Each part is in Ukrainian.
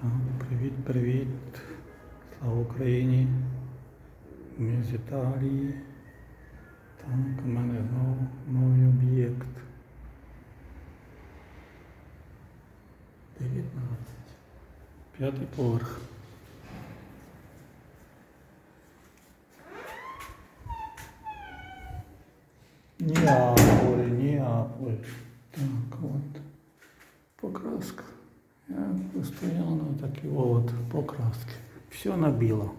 Так, привіт, привіт. Слава Україні. Ми з Італії. Так, у мене знову новий об'єкт. 19. П'ятий поверх. Неаполь, Неаполь. Так, от. Покраска. Я постоянно такі от покраски. Все на біло.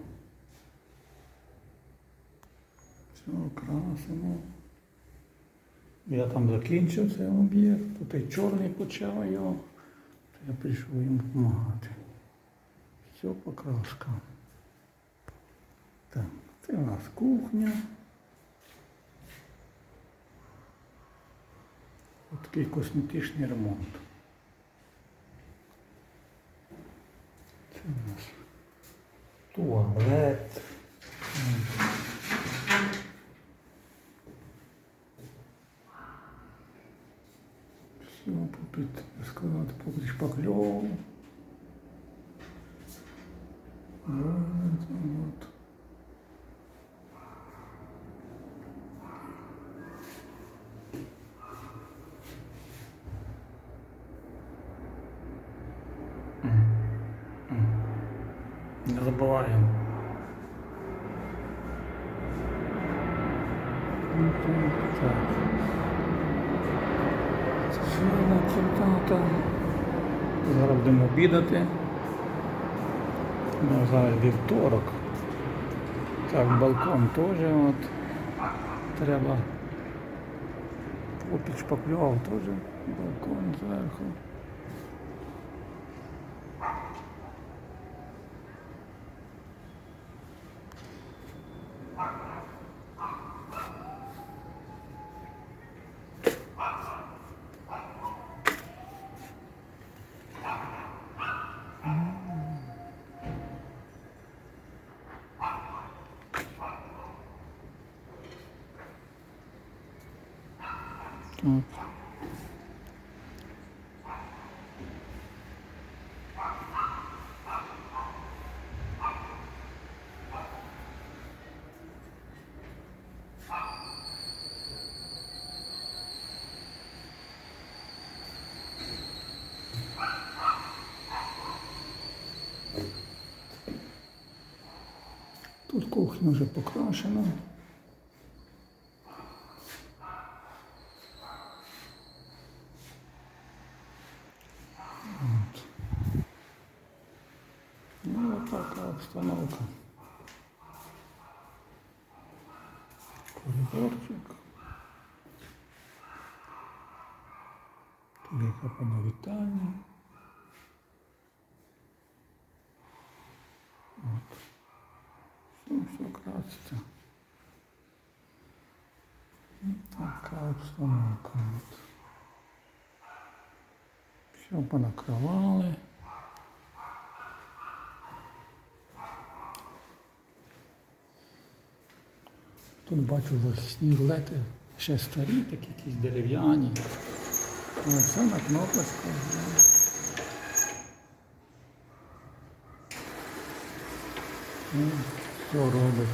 Все красимо. Я там закінчив цей об'єкт, то той чорний почав його, я прийшов їм допомагати. Все покраска. Так, це у нас кухня. Ось такий косметичний ремонт. Це у нас туалет. Все попід, сказати, попід шпакльову. Вот, вот. Не забуваємо. Так. Зелена кімната. Зараз будемо обідати. Ну, зараз вівторок. Так, балкон теж от. Треба попідшпаклював теж балкон зверху. Тут кухня вже покрашена. От. Ну, вот така обстановка. Коридорчик. Телефона вітальня. От. Все, все краситься. Така обстановка. Все понакривали. Тут бачу захисні рулети, ще старі, такі якісь дерев'яні. Все на. Ну, Все робить.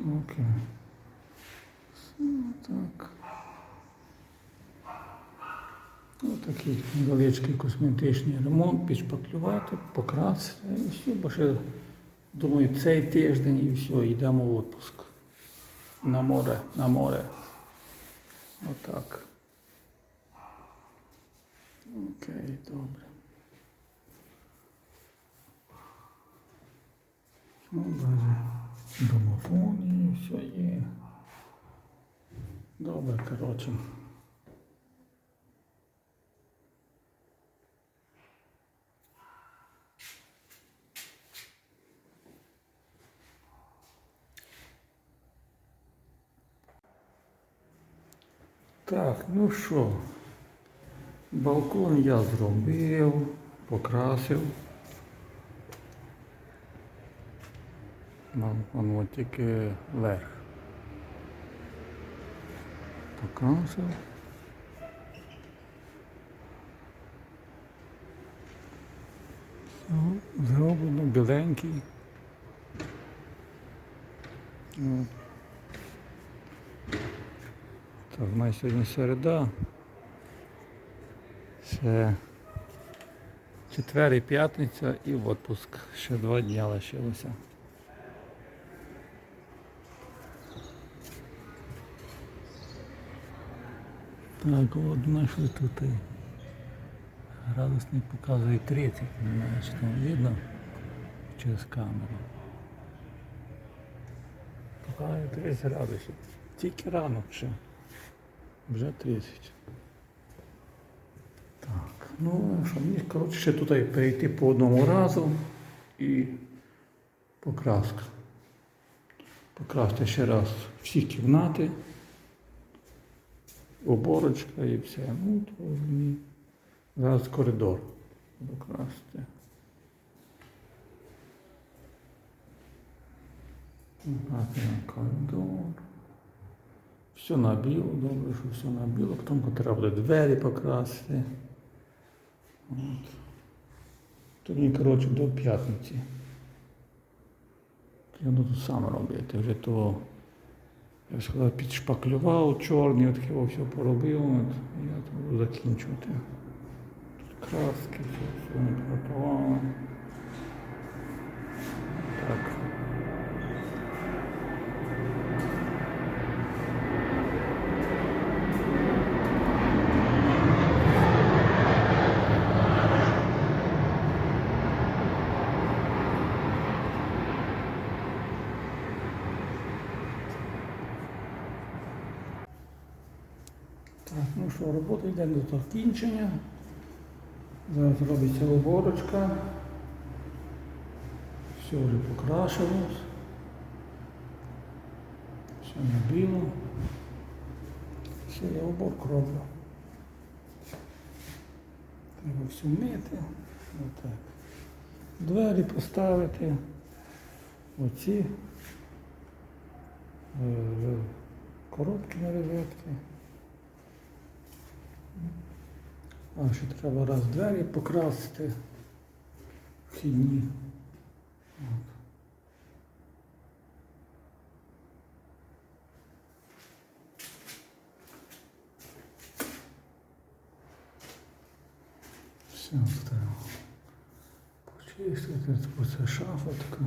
Окей. Все так. Ось такий невеличкий косметичний ремонт, підшпаклювати, покрасити і все, бо ще, думаю, цей тиждень і все, йдемо в відпуск. На море, на море. Отак. Окей, добре. Ну, даже домофон і все є. Добре, коротше. Так, ну що, балкон я зробив, покрасив. Балкон от тільки верх. Покрасив. Все, зроблено, біленький. От. У мене сьогодні середа. Ще четвер і п'ятниця і в отпуск. Ще два дні лишилося. Так, от знайшли тут і показує 30, не знаю, чи там видно через камеру. Показує 30 градусів. Тільки ранок ще. Вже 30. Так, ну що, мені коротше ще тут перейти по одному разу і покраска. Покрасти ще раз всі кімнати, оборочка і все. Ну, то мені зараз коридор покрасти. Гарний коридор. Все на біло, добре, що все на біло. Потім треба буде двері покрасити. От. Мені, коротше, до п'ятниці. Я буду сам робити. Вже то, я ж сказав, підшпаклював чорний, от його все поробив. От, я то буду закінчувати. Тут краски, все, все не приготували. Так. Так, ну що, робота йде до закінчення. Зараз робиться оборочка. Все вже покрашилось. Все на біло. Все, я оборку роблю. Треба все мити. Отак. Двері поставити. Оці. е, Коробки на розетки. А ще треба раз двері покрасити. Вхідні. От. Все, почистити. Оце шафа така.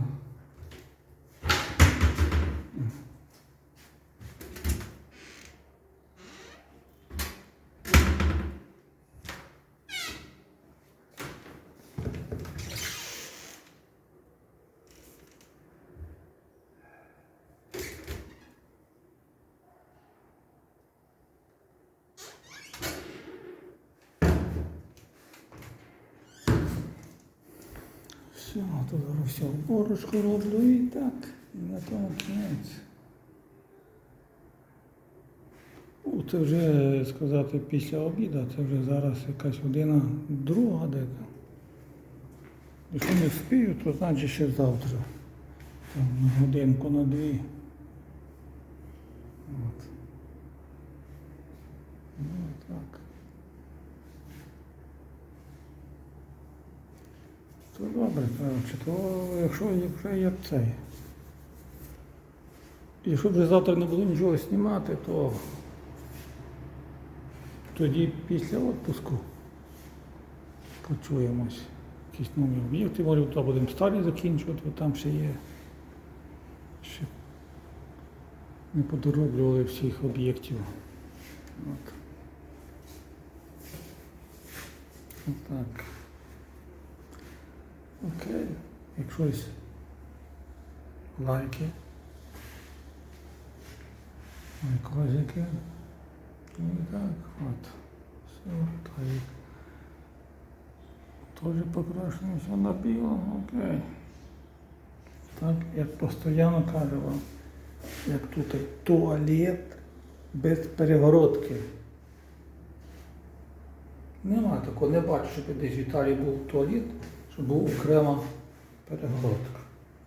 Все, тут зараз все оборочку роблю і так, і на тому кінець. Ну, це вже сказати після обіду, це вже зараз якась година друга дека. Якщо не вспію, то значить ще завтра. Там на годинку на дві. От. Ну так. То добре, коротше, то якщо, якщо є цей. Якщо вже завтра не буду нічого знімати, то тоді після відпуску почуємось. Якісь нові об'єкти, може, то будемо старі закінчувати, бо там ще є. Ще не подороблювали всіх об'єктів. От. Отак. Окей. Як щось лайки. Лайкозики. І так, от. Все, так. Тоже покрашено все на біло, окей. Так, як постійно кажу вам, як тут туалет без перегородки. Нема такого, не бачу, щоб десь в Італії був туалет, щоб був окрема перегородка.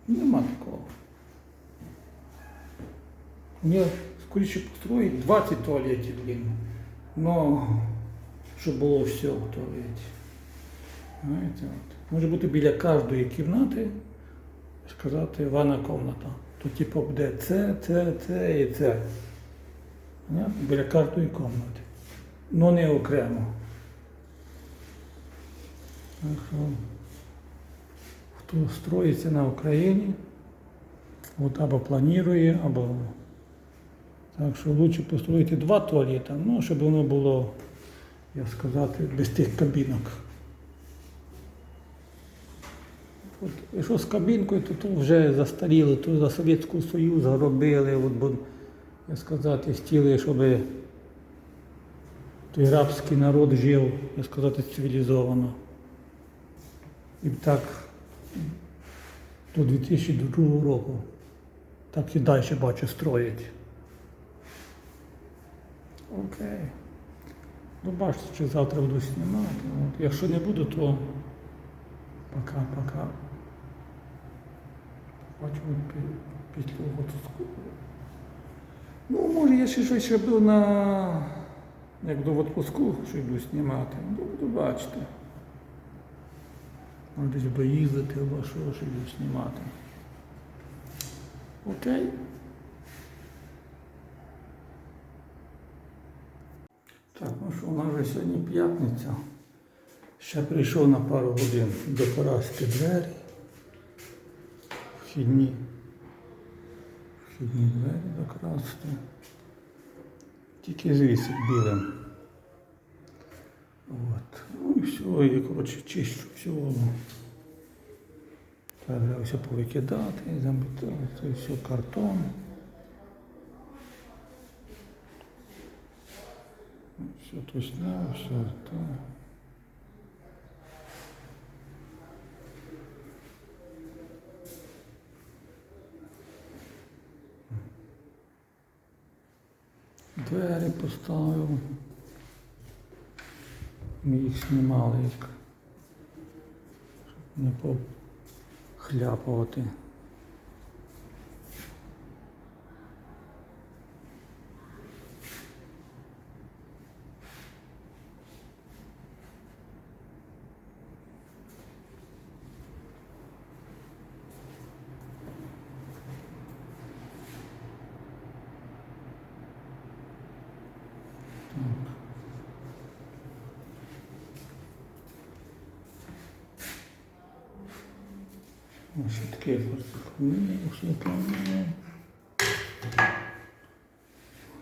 Нема такого. Мені з Коротше, построїть 20 туалетів, блін. Ну, щоб було все в туалеті. Знаєте, от. Може бути біля кожної кімнати, сказати, ванна кімната. То типу буде це, це, це і це. Біля кожної кімнати. Ну не окремо. Так що, хто строїться на Україні, от або планує, або так що краще построїти два туалети, ну, щоб воно було, як сказати, без тих кабінок. От, якщо з кабінкою, то, то вже застаріло, то за Совєтського Союзу робили, от, бо, як сказати, хотіли, щоб той рабський народ жив, як сказати, цивілізовано. І так до 2002 року. Так і далі бачу строять. Окей. Ну бачите, що завтра буду знімати. От, якщо не буду, то пока-пока. Бачу пі- після отпуску. Ну, може, я ще щось робив на. Як до в отпуску, що йду знімати. Ну, буду бачити. Може десь би їздити або що, що йду знімати. Окей. Так, ну що, у нас вже сьогодні п'ятниця. Ще прийшов на пару годин докрасти двері. Вхідні. Вхідні двері докрасти. Тільки звідси білим. От. Ну і все, і коротше чищу всього. Треба все повикидати, замотати, це все картон. Все то сняв, все то. Двері поставив. Ми їх знімали, як не похляпувати. Ось таке фортепіано, освітлення.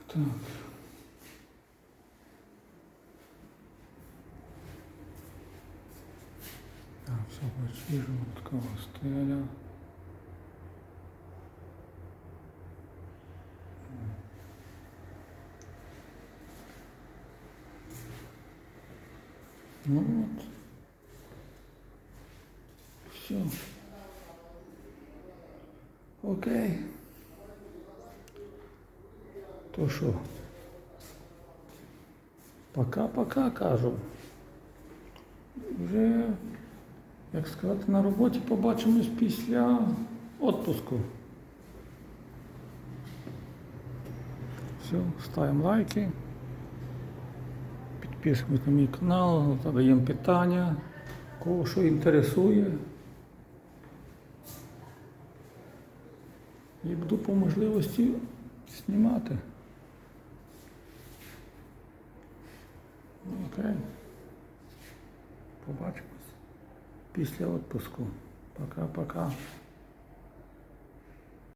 Так. Так, все почижу, така стеля. Ну вот. Все. Окей. То що? Пока-пока кажу. Вже, як сказати, на роботі побачимось після відпуску. Все, ставимо лайки. Підписуємось на мій канал, задаємо питання, кого що інтересує. І буду по можливості знімати. Ну, Окей. Побачимось після відпуску. Пока-пока.